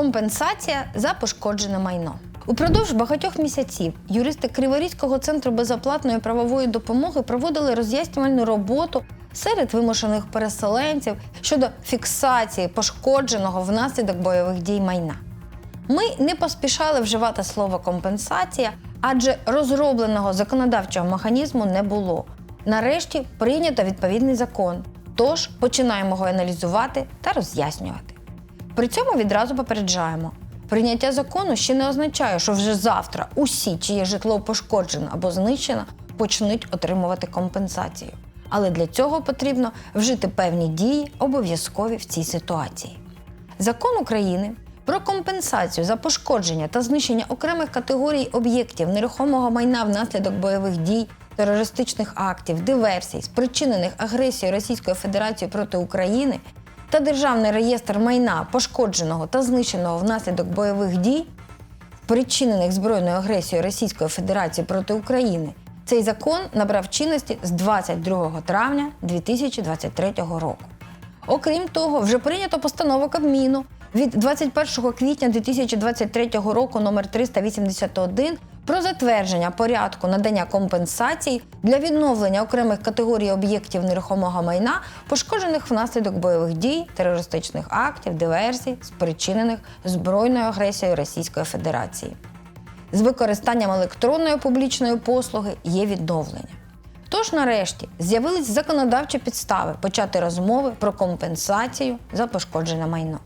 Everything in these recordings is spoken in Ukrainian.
Компенсація за пошкоджене майно. Упродовж багатьох місяців юристи Криворізького центру безоплатної правової допомоги проводили роз'яснювальну роботу серед вимушених переселенців щодо фіксації пошкодженого внаслідок бойових дій майна. Ми не поспішали вживати слово компенсація, адже розробленого законодавчого механізму не було. Нарешті прийнято відповідний закон. Тож починаємо його аналізувати та роз'яснювати. При цьому відразу попереджаємо: прийняття закону ще не означає, що вже завтра усі, чиє житло пошкоджено або знищено, почнуть отримувати компенсацію. Але для цього потрібно вжити певні дії, обов'язкові в цій ситуації. Закон України про компенсацію за пошкодження та знищення окремих категорій об'єктів нерухомого майна внаслідок бойових дій, терористичних актів, диверсій, спричинених агресією Російської Федерації проти України та Державний реєстр майна пошкодженого та знищеного внаслідок бойових дій, спричинених збройною агресією Російської Федерації проти України. Цей закон набрав чинності з 22 травня 2023 року. Окрім того, вже прийнято постанову Кабміну від 21 квітня 2023 року номер 381 про затвердження порядку надання компенсацій для відновлення окремих категорій об'єктів нерухомого майна, пошкоджених внаслідок бойових дій, терористичних актів, диверсій, спричинених збройною агресією Російської Федерації. З використанням електронної публічної послуги є відновлення. Тож, нарешті, з'явились законодавчі підстави почати розмови про компенсацію за пошкоджене майно.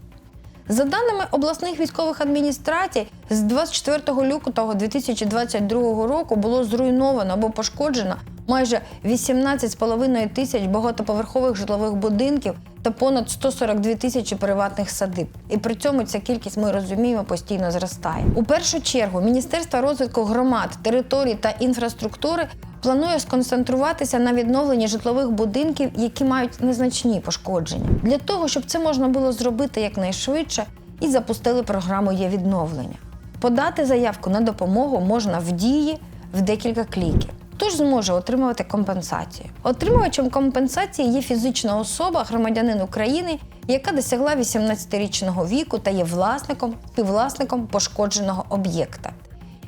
За даними обласних військових адміністрацій, з 24 лютого 2022 року було зруйновано або пошкоджено майже 18,5 тисяч багатоповерхових житлових будинків та понад 142 тисячі приватних садиб. І при цьому ця кількість, ми розуміємо, постійно зростає. У першу чергу Міністерство розвитку громад, територій та інфраструктури планує сконцентруватися на відновленні житлових будинків, які мають незначні пошкодження, для того, щоб це можна було зробити якнайшвидше, і запустили програму є відновлення. Подати заявку на допомогу можна в дії в декілька кліків. Тож зможе отримувати компенсацію. Отримувачем компенсації є фізична особа, громадянин України, яка досягла 18-річного віку та є власником, співвласником пошкодженого об'єкта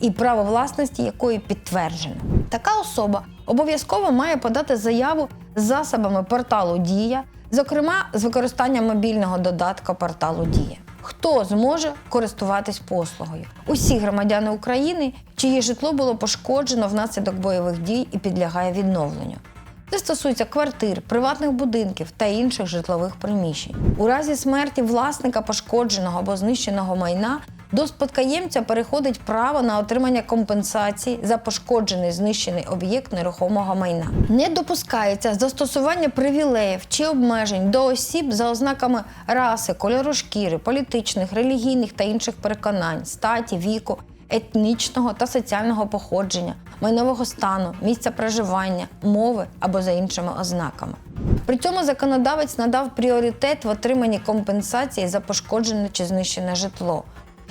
і право власності якої підтверджено. Така особа обов'язково має подати заяву з засобами порталу Дія, зокрема з використанням мобільного додатка порталу Дія. Хто зможе користуватись послугою? Усі громадяни України, чиє житло було пошкоджено внаслідок бойових дій і підлягає відновленню. Це стосується квартир, приватних будинків та інших житлових приміщень. У разі смерті власника пошкодженого або знищеного майна до спадкоємця переходить право на отримання компенсації за пошкоджений знищений об'єкт нерухомого майна. Не допускається застосування привілеїв чи обмежень до осіб за ознаками раси, кольору шкіри, політичних, релігійних та інших переконань, статі, віку, етнічного та соціального походження, майнового стану, місця проживання, мови або за іншими ознаками. При цьому законодавець надав пріоритет в отриманні компенсації за пошкоджене чи знищене житло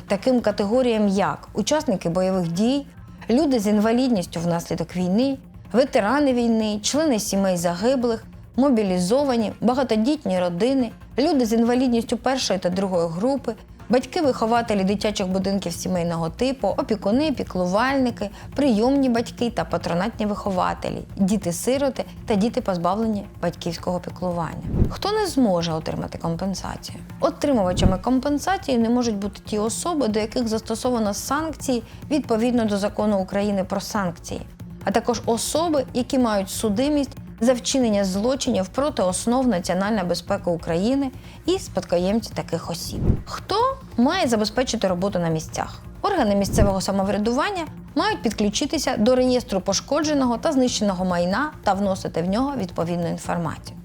таким категоріям, як учасники бойових дій, люди з інвалідністю внаслідок війни, ветерани війни, члени сімей загиблих, мобілізовані, багатодітні родини, люди з інвалідністю першої та другої групи, батьки-вихователі дитячих будинків сімейного типу, опікуни, піклувальники, прийомні батьки та патронатні вихователі, діти-сироти та діти, позбавлені батьківського піклування. Хто не зможе отримати компенсацію? Отримувачами компенсації не можуть бути ті особи, до яких застосовано санкції відповідно до закону України про санкції, а також особи, які мають судимість за вчинення злочинів проти основ національної безпеки України і спадкоємці таких осіб. Хто має забезпечити роботу на місцях? Органи місцевого самоврядування мають підключитися до реєстру пошкодженого та знищеного майна та вносити в нього відповідну інформацію.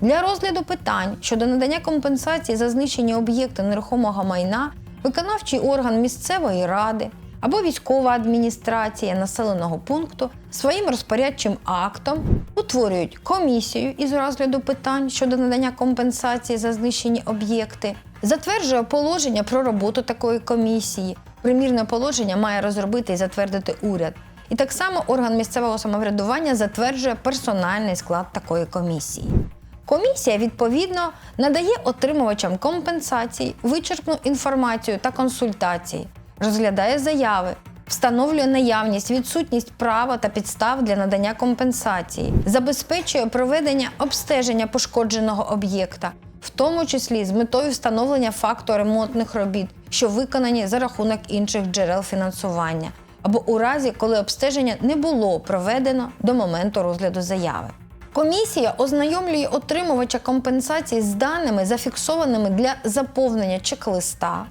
Для розгляду питань щодо надання компенсації за знищені об'єкти нерухомого майна виконавчий орган місцевої ради або військова адміністрація населеного пункту своїм розпорядчим актом утворюють комісію із розгляду питань щодо надання компенсації за знищені об'єкти, затверджує положення про роботу такої комісії. Примірне положення має розробити і затвердити уряд. І так само орган місцевого самоврядування затверджує персональний склад такої комісії. Комісія відповідно надає отримувачам компенсацій, вичерпну інформацію та консультації, розглядає заяви, встановлює наявність, відсутність права та підстав для надання компенсації, забезпечує проведення обстеження пошкодженого об'єкта, в тому числі з метою встановлення факту ремонтних робіт, що виконані за рахунок інших джерел фінансування, або у разі, коли обстеження не було проведено до моменту розгляду заяви. Комісія ознайомлює отримувача компенсації з даними, зафіксованими для заповнення чек-листа,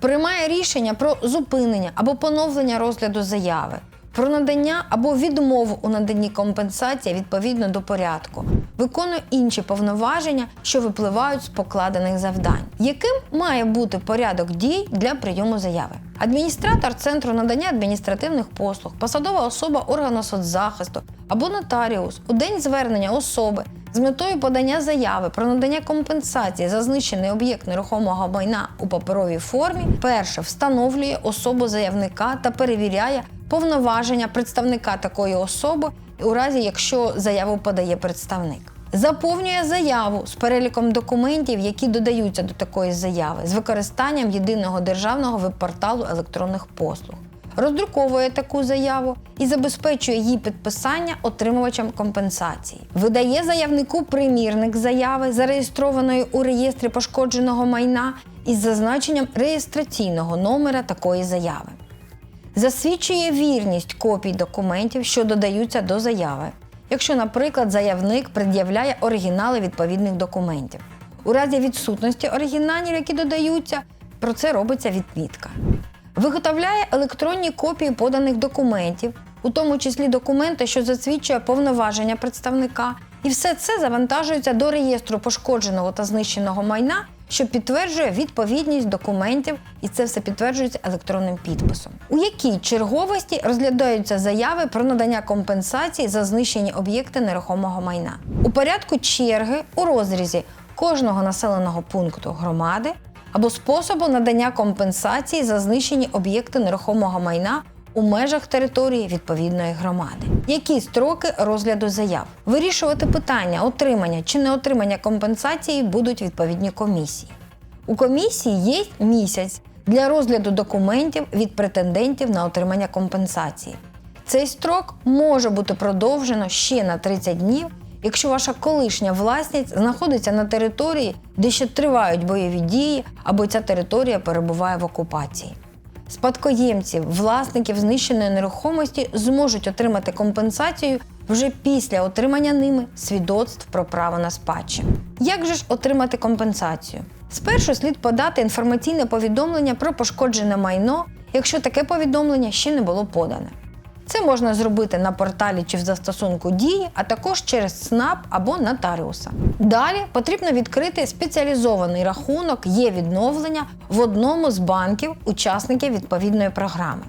приймає рішення про зупинення або поновлення розгляду заяви, про надання або відмову у наданні компенсації відповідно до порядку, виконує інші повноваження, що випливають з покладених завдань. Яким має бути порядок дій для прийому заяви? Адміністратор центру надання адміністративних послуг, посадова особа органу соцзахисту або нотаріус у день звернення особи з метою подання заяви про надання компенсації за знищений об'єкт нерухомого майна у паперовій формі, перше встановлює особу заявника та перевіряє повноваження представника такої особи у разі, якщо заяву подає представник. Заповнює заяву з переліком документів, які додаються до такої заяви, з використанням єдиного державного веб-порталу електронних послуг. Роздруковує таку заяву і забезпечує її підписання отримувачам компенсації. Видає заявнику примірник заяви, зареєстрованої у реєстрі пошкодженого майна із зазначенням реєстраційного номера такої заяви. Засвідчує вірність копій документів, що додаються до заяви, якщо, наприклад, заявник пред'являє оригінали відповідних документів. У разі відсутності оригіналів, які додаються, про це робиться відмітка. Виготовляє електронні копії поданих документів, у тому числі документи, що засвідчує повноваження представника, і все це завантажується до реєстру пошкодженого та знищеного майна, що підтверджує відповідність документів, і це все підтверджується електронним підписом. У якій черговості розглядаються заяви про надання компенсації за знищені об'єкти нерухомого майна у порядку черги у розрізі кожного населеного пункту громади або способу надання компенсації за знищені об'єкти нерухомого майна у межах території відповідної громади. Які строки розгляду заяв? Вирішувати питання отримання чи неотримання компенсації будуть відповідні комісії. У комісії є місяць для розгляду документів від претендентів на отримання компенсації. Цей строк може бути продовжено ще на 30 днів, якщо ваша колишня власність знаходиться на території, де ще тривають бойові дії, або ця територія перебуває в окупації. Спадкоємці, власників знищеної нерухомості зможуть отримати компенсацію вже після отримання ними свідоцтв про право на спадщину. Як же ж отримати компенсацію? Спершу слід подати інформаційне повідомлення про пошкоджене майно, якщо таке повідомлення ще не було подане. Це можна зробити на порталі чи в застосунку дії, а також через СНАП або нотаріуса. Далі потрібно відкрити спеціалізований рахунок є відновлення в одному з банків учасників відповідної програми.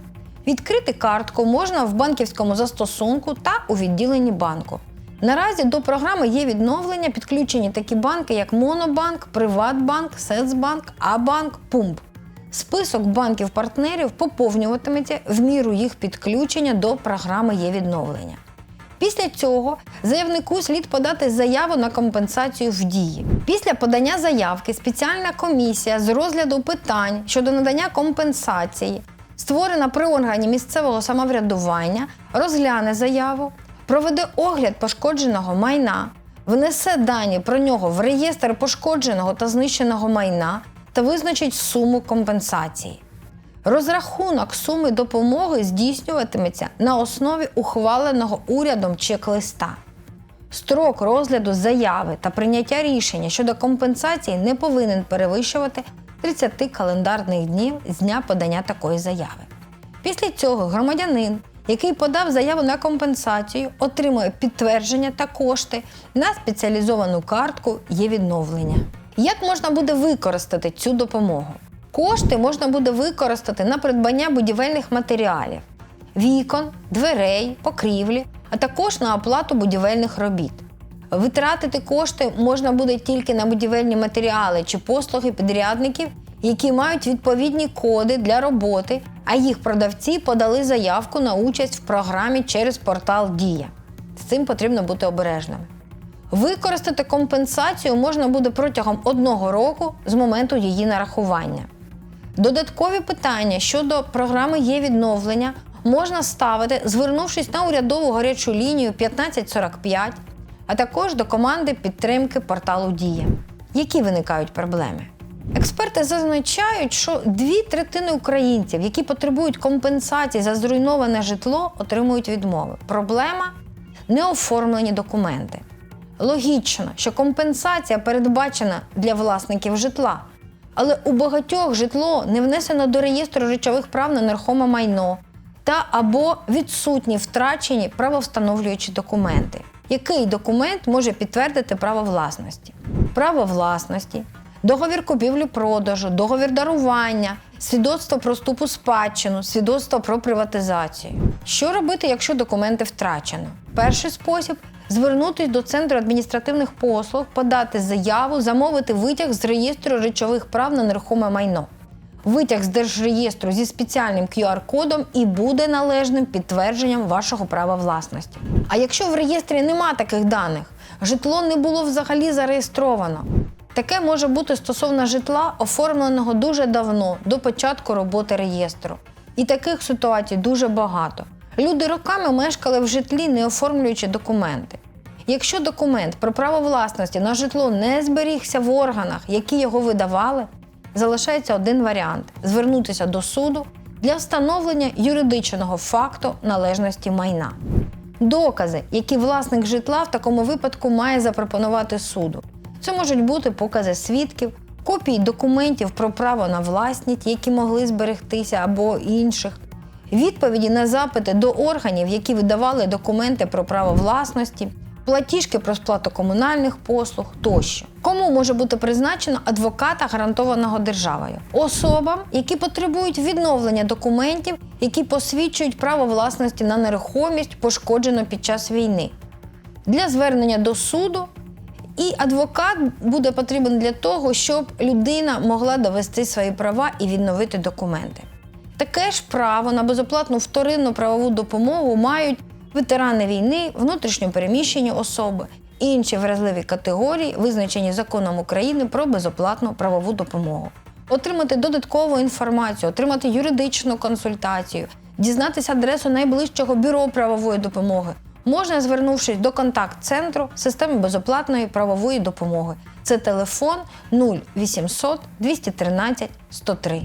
Відкрити картку можна в банківському застосунку та у відділенні банку. Наразі до програми є відновлення підключені такі банки, як Монобанк, Приватбанк, Сецбанк, Абанк, Пумп. Список банків-партнерів поповнюватиметься в міру їх підключення до програми є відновлення. Після цього заявнику слід подати заяву на компенсацію в дії. Після подання заявки спеціальна комісія з розгляду питань щодо надання компенсації, створена при органі місцевого самоврядування, розгляне заяву, проведе огляд пошкодженого майна, внесе дані про нього в реєстр пошкодженого та знищеного майна та визначить суму компенсації. Розрахунок суми допомоги здійснюватиметься на основі ухваленого урядом чек-листа. Строк розгляду заяви та прийняття рішення щодо компенсації не повинен перевищувати 30 календарних днів з дня подання такої заяви. Після цього громадянин, який подав заяву на компенсацію, отримує підтвердження та кошти на спеціалізовану картку є відновлення. Як можна буде використати цю допомогу? Кошти можна буде використати на придбання будівельних матеріалів, вікон, дверей, покрівлі, а також на оплату будівельних робіт. Витратити кошти можна буде тільки на будівельні матеріали чи послуги підрядників, які мають відповідні коди для роботи, а їх продавці подали заявку на участь в програмі через портал Дія. З цим потрібно бути обережними. Використати компенсацію можна буде протягом одного року з моменту її нарахування. Додаткові питання щодо програми є відновлення можна ставити, звернувшись на урядову гарячу лінію 1545, а також до команди підтримки порталу Дія. Які виникають проблеми? Експерти зазначають, що дві третини українців, які потребують компенсації за зруйноване житло, отримують відмови. Проблема неоформлені документи. Логічно, що компенсація передбачена для власників житла, але у багатьох житло не внесено до реєстру речових прав на нерухоме майно та або відсутні втрачені правовстановлюючі документи. Який документ може підтвердити право власності? Право власності, договір купівлі-продажу, договір дарування, свідоцтво про ступ у спадщину, свідоцтво про приватизацію. Що робити, якщо документи втрачено? Перший спосіб звернутися до центру адміністративних послуг, подати заяву, замовити витяг з реєстру речових прав на нерухоме майно. Витяг з держреєстру зі спеціальним QR-кодом і буде належним підтвердженням вашого права власності. А якщо в реєстрі нема таких даних, житло не було взагалі зареєстровано. Таке може бути стосовно житла, оформленого дуже давно, до початку роботи реєстру. І таких ситуацій дуже багато. Люди роками мешкали в житлі, не оформлюючи документи. Якщо документ про право власності на житло не зберігся в органах, які його видавали, залишається один варіант звернутися до суду для встановлення юридичного факту належності майна. Докази, які власник житла в такому випадку має запропонувати суду. Це можуть бути покази свідків, копії документів про право на власність, які могли зберегтися або інших, відповіді на запити до органів, які видавали документи про право власності, платіжки про сплату комунальних послуг тощо. Кому може бути призначено адвоката, гарантованого державою? Особам, які потребують відновлення документів, які посвідчують право власності на нерухомість, пошкоджену під час війни. Для звернення до суду і адвокат буде потрібен для того, щоб людина могла довести свої права і відновити документи. Таке ж право на безоплатну вторинну правову допомогу мають ветерани війни, внутрішньо переміщені особи, інші вразливі категорії, визначені законом України про безоплатну правову допомогу. Отримати додаткову інформацію, отримати юридичну консультацію, дізнатися адресу найближчого бюро правової допомоги можна, звернувшись до контакт-центру системи безоплатної правової допомоги. Це телефон 0800 213 103.